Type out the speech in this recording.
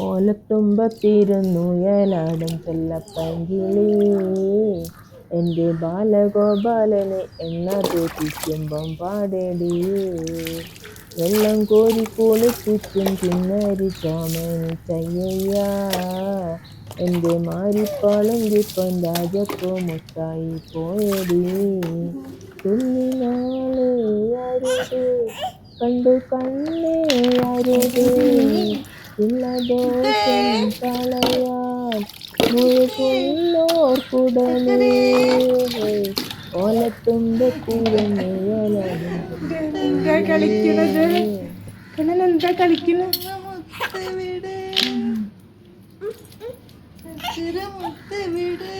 ഓലത്തുമ്പത്തിരുന്നു ഏലാടും ചെല്ലപ്പങ്കിളി. എന്റെ ബാലഗോപാലനെ എണ്ണ തേപ്പിക്കുമ്പം പാടേടി. വെള്ളം കോരി കുളിപ്പിച്ചും കിന്നരി ചയ്യയ്യ. എന്റെ മാരിപ്പാളങ്കിപ്പം രാജപ്പോ മുത്തായി പോയടി. കുഞ്ഞിനാളെ അരുത്. കണ്ടു കണ്ണേ അരുത്. ഇല്ലദോഷം കളയാൻ മുഴുകുന്നോർക്കുടലേ ഓലത്തുമ്പത്തിരുന്ന് എന്താ കളിക്കണത് കണ്ണൻ എന്താ കളിക്കുന്നത് മുത്ത് വിട് മുത്ത് വിട്